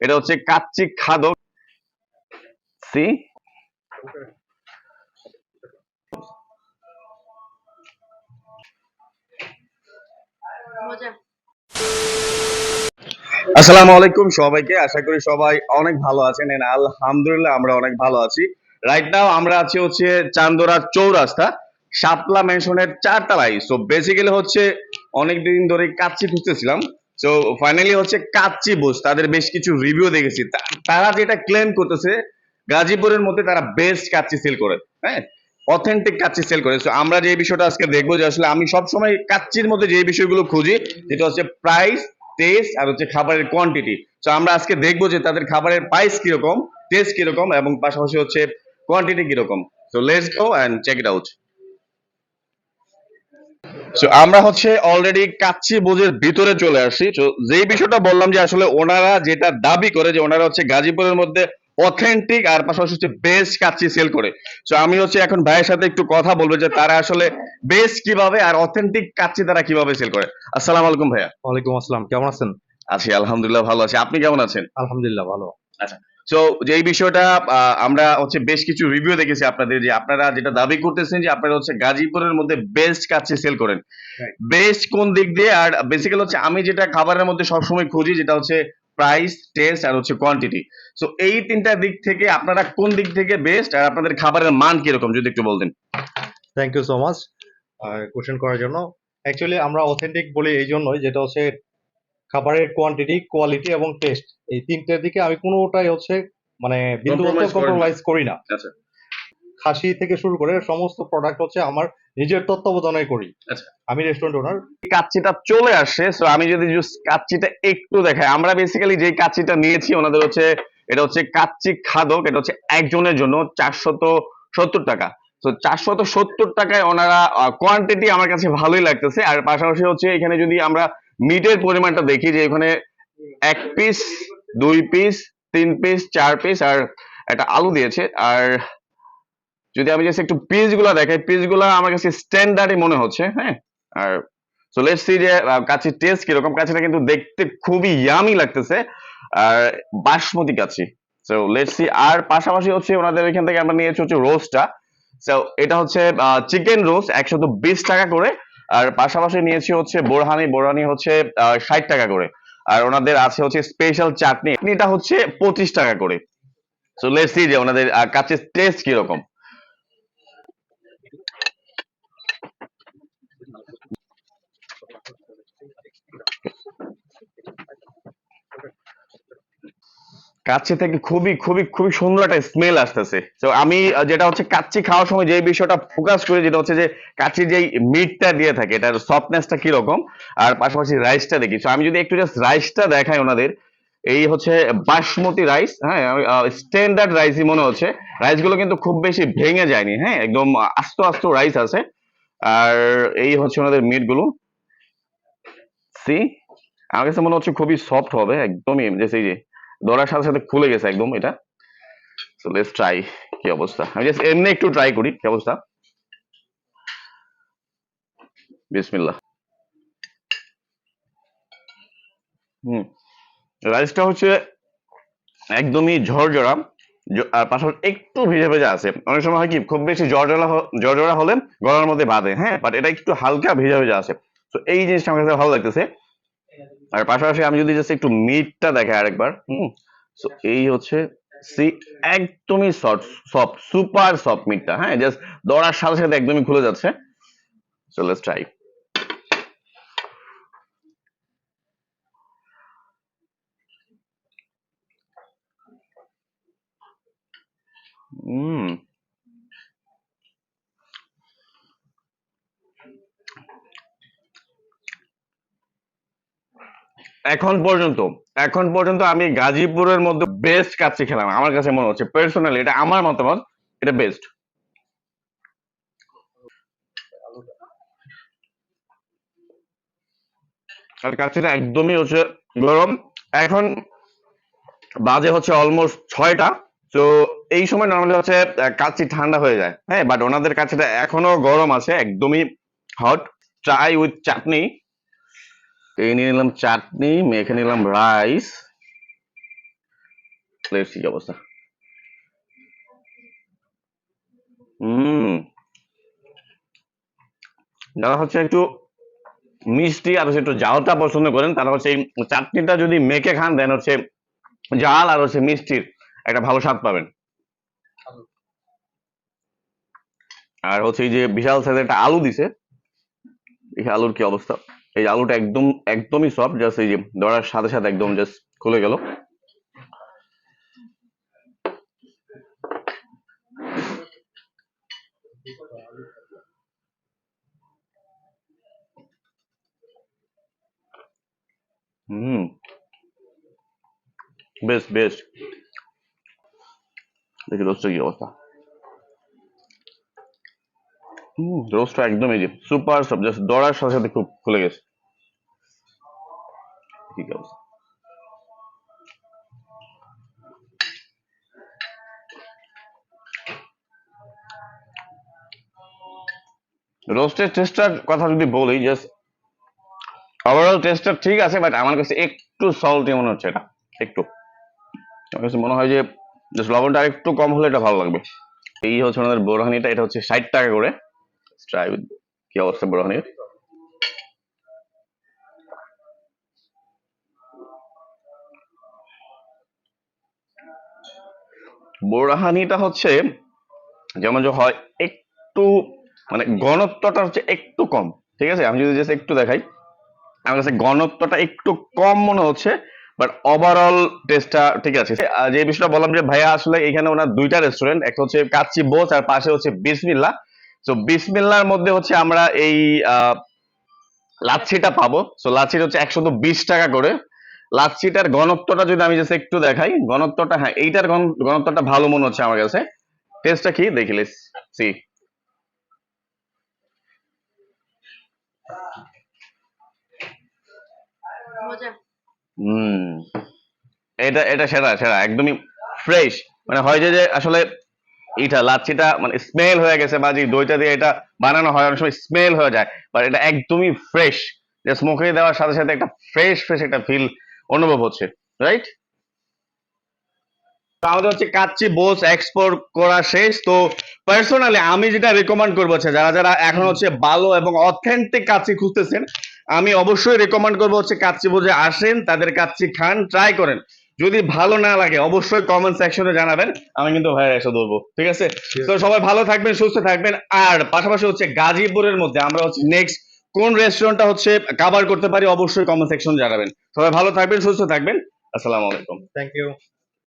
এটা হচ্ছে কাচ্চি খাদক। সি? আসসালামু আলাইকুম সবাইকে আশা করি সবাই অনেক ভালো আছেন। এন্ড আলহামদুলিল্লাহ আমরা অনেক ভালো আছি। রাইট নাও আমরা আছি হচ্ছে চান্দোরা চৌরাস্তা শাপলা মেনশনের চারতলায়। সো বেসিক্যালি হচ্ছে অনেক দিন ধরে কাচ্চি খুঁজতেছিলাম। সো ফাইনালি হচ্ছে কাচ্চি বুস, তাদের বেশ কিছু রিভিউ দেখেছি। তারা যেটা ক্লেম করতেছে, গাজীপুরের মধ্যে তারা বেস্ট কাচ্চি সেল করে হ্যাঁ? অথেন্টিক কাচ্চি সেল করে। সো আমরা যে বিষয়টা আজকে দেখব যে আসলে আমি সবসময় কাচ্চির মধ্যে যে বিষয়গুলো খুঁজি, যেটা হচ্ছে প্রাইস টেস্ট আর হচ্ছে খাবারের কোয়ান্টিটি তো আমরা আজকে দেখব যে তাদের খাবারের প্রাইস কীরকম টেস্ট কীরকম এবং পাশাপাশি হচ্ছে কোয়ান্টিটি কীরকম। So let's go and check it out so আমরা হচ্ছে অলরেডি কাচ্চি বোঝের ভিতরে চলে আসছি তো যেই বিষয়টা বললাম যে আসলে ওনারা যেটা দাবি করে যে ওনারা হচ্ছে গাজীপুরের মধ্যে অথেন্টিক আর পাশাপাশি হচ্ছে বেস্ট কাচ্চি সেল করে। তো আমি হচ্ছে এখন ভাইয়ের সাথে একটু কথা বলব যে তারা আসলে বেস্ট কীভাবে আর অথেন্টিক কাচ্চি তারা কীভাবে সেল করে। আসসালামু আলাইকুম ভাইয়া। ওয়ালাইকুম আসসালাম কেমন আছেন? আছি আলহামদুলিল্লাহ ভালো আছি। আপনি কেমন আছেন? আলহামদুলিল্লাহ ভালো। তো যে এই বিষয়টা আমরা হচ্ছে বেশ কিছু রিভিউ দেখেছি আপনাদের যে আপনারা যেটা দাবি করতেছেন যে আপনারা হচ্ছে গাজীপুরের মধ্যে বেস্ট কাচ্চি সেল করেন। বেস্ট কোন দিক দিয়ে? আর বেসিক্যালি হচ্ছে আমি যেটা খাবারের মধ্যে সবসময় খুঁজি যেটা হচ্ছে প্রাইস টেস্ট আর হচ্ছে কোয়ান্টিটি সো এই তিনটা দিক থেকে আপনারা কোন দিক থেকে বেস্ট আর আপনাদের খাবারের মান কীরকম যদি একটু বলতেন। Thank you so much question করার জন্য। অ্যাকচুয়ালি আমরা অথেন্টিক বলি এই জন্যই যেটা হচ্ছে খাবারের কোয়ান্টিটি কোয়ালিটি এবং টেস্ট এই তিনটের দিকে আমি কোনোটাই হচ্ছে মানে বিন্দু Compromise করেন না। কম্প্রোমাইজ করি না আচ্ছা। খাসি থেকে শুরু করে সমস্ত প্রোডাক্ট হচ্ছে আমার নিজের তত্ত্বাবধানে করি আচ্ছা। আমি রেস্টুরেন্ট ওনার কাচ্চিটা চলে আসছে সো আমি যদি just কাচ্চিটা একটু দেখাই আমরা বেসিক্যালি যে কাচ্চিটা নিয়েছি ওনাদের হচ্ছে এটা হচ্ছে কাচ্চি খাদক এটা হচ্ছে একজনের জন্য চারশত সত্তর টাকা তো চারশত সত্তর টাকায় ওনারা কোয়ান্টিটি আমার কাছে ভালোই লাগতেছে আর পাশাপাশি হচ্ছে এখানে যদি আমরা মিটের পরিমাণটা দেখি যে এখানে এক পিস দুই পিস তিন পিস চার পিস আর একটা আলু দিয়েছে। আর যদি আমি জাস্ট একটু পিসগুলা দেখাই পিসগুলা আমার কাছে স্ট্যান্ডার্ডই মনে হচ্ছে হ্যাঁ? আর সো লেটস সি যে কাচির টেস্ট কীরকম। কাচিটা কিন্তু দেখতে খুবই ইয়ামি লাগতেছে। আর বাসমতি কাচি সো লেটস সি আর পাশাপাশি হচ্ছে ওনাদের এখান থেকে আমরা নিয়েছি হচ্ছে রোস্টটা সো এটা হচ্ছে চিকেন রোস্ট একশত বিশ টাকা করে। আর পাশাপাশি নিয়েছি হচ্ছে বোরহানি। বোরহানি হচ্ছে ষাট টাকা করে। আর ওনাদের আছে হচ্ছে স্পেশাল চাটনি। এটা হচ্ছে পঁচিশ টাকা করে। সো লেটস যে ওনাদের কাছে টেস্ট কীরকম। কাচ্চি থেকে খুবই খুবই খুবই সুন্দর একটা স্মেল আসতেছে। তো আমি যেটা হচ্ছে কাচ্চি খাওয়ার সময় যে বিষয়টা ফোকাস করি, যেটা হচ্ছে যে কাচ্চি যেই মিটটা দিয়ে থাকে, এটার সফটনেসটা কীরকম, আর পাশাপাশি রাইসটা দেখি। তো আমি যদি একটু জাস্ট রাইসটা দেখাই ওনাদের, এই হচ্ছে বাসমতি রাইস হ্যাঁ স্ট্যান্ডার্ড রাইসই মনে হচ্ছে। রাইসগুলো কিন্তু খুব বেশি ভেঙে যায়নি হ্যাঁ একদম আস্ত আস্ত রাইস আছে। আর এই হচ্ছে ওনাদের মিটগুলো। সি আমার কাছে মনে হচ্ছে খুবই সফট হবে, একদমই যে সেই যে। ধরার সাথে সাথে খুলে গেছে একদম এটা। সো লেটস ট্রাই কি অবস্থা। আমি জাস্ট এমনি একটু ট্রাই করি, কি অবস্থা? বিসমিল্লাহ। হুম। রাইসটা হচ্ছে একদমই ঝরঝরা আর পাশাপাশি একটু ভেজা ভেজা আছে। অনেক সময় হয় কি, খুব বেশি হ- ঝরঝরা হলে গলার মধ্যে বাঁধে হ্যাঁ? বাট এটা একটু হালকা ভেজা ভেজা আছে। তো এই জিনিসটা আমার কাছে ভালো লাগতেছে। আর পাশাপাশি আমি যদি জাস্ট একটু মিটটা দেখাই আরেকবার, হুম সো এই হচ্ছে সি একদমই সফট সফট সুপার সফট মিটটা হ্যাঁ জাস্ট দড়ার সাথে সাথে একদমই খুলে যাচ্ছে সো লেটস ট্রাই হুম এখন পর্যন্ত এখন পর্যন্ত আমি গাজীপুরের মধ্যে বেস্ট কাচ্চি খেলাম, আমার কাছে মনে হচ্ছে। পার্সোনালি এটা আমার মতামত, এটা বেস্ট আর কাচ্চিটা একদমই হচ্ছে গরম। এখন বাজে হচ্ছে অলমোস্ট ছয়টা, তো এই সময় নর্মালি হচ্ছে কাচ্চি ঠান্ডা হয়ে যায়। হ্যাঁ বাট ওনাদের কাছেটা এখনও গরম আছে, একদমই হট ট্রাই উইথ চাটনি এই নিয়ে নিলাম চাটনি, মেখে নিলাম রাইস। কি অবস্থা? হুম। যারা হচ্ছে একটু মিষ্টি আর হচ্ছে একটু জালটা পছন্দ করেন, তারা হচ্ছে এই চাটনিটা যদি মেখে খান দেন হচ্ছে জাল আর হচ্ছে মিষ্টির একটা ভালো স্বাদ পাবেন। আর হচ্ছে এই যে বিশাল সাইজের একটা আলু দিছে, এই আলুর কি অবস্থা? এই আলুটা একদম, একদমই সফট জাস্ট এই যে ধরার সাথে সাথে একদম জাস্ট খুলে গেল। হুম। বেশ দেখি রোস্টের কি অবস্থা। হুম রোস্টটা একদম এই যে সুপার সব জাস্ট দড়ার সাথে সাথে খুব খুলে গেছে। অবস্থা রোস্টের টেস্টটার কথা যদি বলি ওভারঅল টেস্টটা ঠিক আছে বাট আমার কাছে একটু সল্টি মনে হচ্ছে এটা, একটু। আমার কাছে মনে হয় যে জাস্ট লবণটা একটু কম হলে এটা ভালো লাগবে। এই হচ্ছে ওনাদের বোরহানিটা, এটা হচ্ছে ষাট টাকা করে। ট্রাই কি অবস্থা বোরহানির? বোরহানিটা হচ্ছে যেমন যে হয় একটু মানে ঘনত্বটা হচ্ছে একটু কম, ঠিক আছে? আমি যদি জাস্ট একটু দেখাই, আমার কাছে ঘনত্বটা একটু কম মনে হচ্ছে বাট ওভারঅল টেস্টটা ঠিক আছে। যে বিষয়টা বললাম যে ভাইয়া আসলে এখানে ওনার দুইটা রেস্টুরেন্ট একটা হচ্ছে কাচ্চি বোস আর পাশে হচ্ছে বিসমিল্লা। তো বিসমিল্লার মধ্যে হচ্ছে আমরা এই লাচ্ছিটা পাবো। তো লাচ্ছিটা হচ্ছে একশো বিশ টাকা করে। লাচ্ছিটার ঘনত্বটা যদি আমি জাস্ট একটু দেখাই ঘনত্বটা হ্যাঁ এইটার ঘন- ঘনত্বটা ভালো মনে হচ্ছে আমার কাছে। টেস্টটা কি? দেখিলে সি হুম। এটা এটা সেরা সেরা একদমই ফ্রেশ মানে হয় যে যে আসলে এটা লাচ্ছিটা মানে স্মেল হয়ে গেছে বা যে দইটা দিয়ে এটা বানানো হয় অনেক সময় স্মেল হয়ে যায়। বাট এটা একদমই ফ্রেশ যে স্মোকে দেওয়ার সাথে সাথে একটা ফ্রেশ ফ্রেশ একটা ফিল অনুভব হচ্ছে রাইট আমাদের হচ্ছে কাচ্চি বোস এক্সপোর্ট করা শেষ। তো পার্সোনালি আমি যেটা রেকমেন্ড করব হচ্ছে যারা যারা এখন হচ্ছে ভালো এবং অথেন্টিক কাচ্চি খুঁজতেছেন আমি অবশ্যই রেকমেন্ড করব হচ্ছে কাচ্চি বোঝে আসেন তাদের কাচ্চি খান ট্রাই করেন। যদি ভালো না লাগে অবশ্যই কমেন্ট সেকশনে জানাবেন আমি কিন্তু ভাইয়ের এসে ধরবো ঠিক আছে? তো সবাই ভালো থাকবেন সুস্থ থাকবেন। আর পাশাপাশি হচ্ছে গাজীপুরের মধ্যে আমরা হচ্ছে নেক্সট কোন রেস্টুরেন্টটা হচ্ছে কাভার করতে পারি অবশ্যই কমেন্ট সেকশন জানাবেন। সবাই ভালো থাকবেন, সুস্থ থাকবেন। আসসালামু আলাইকুম। Thank you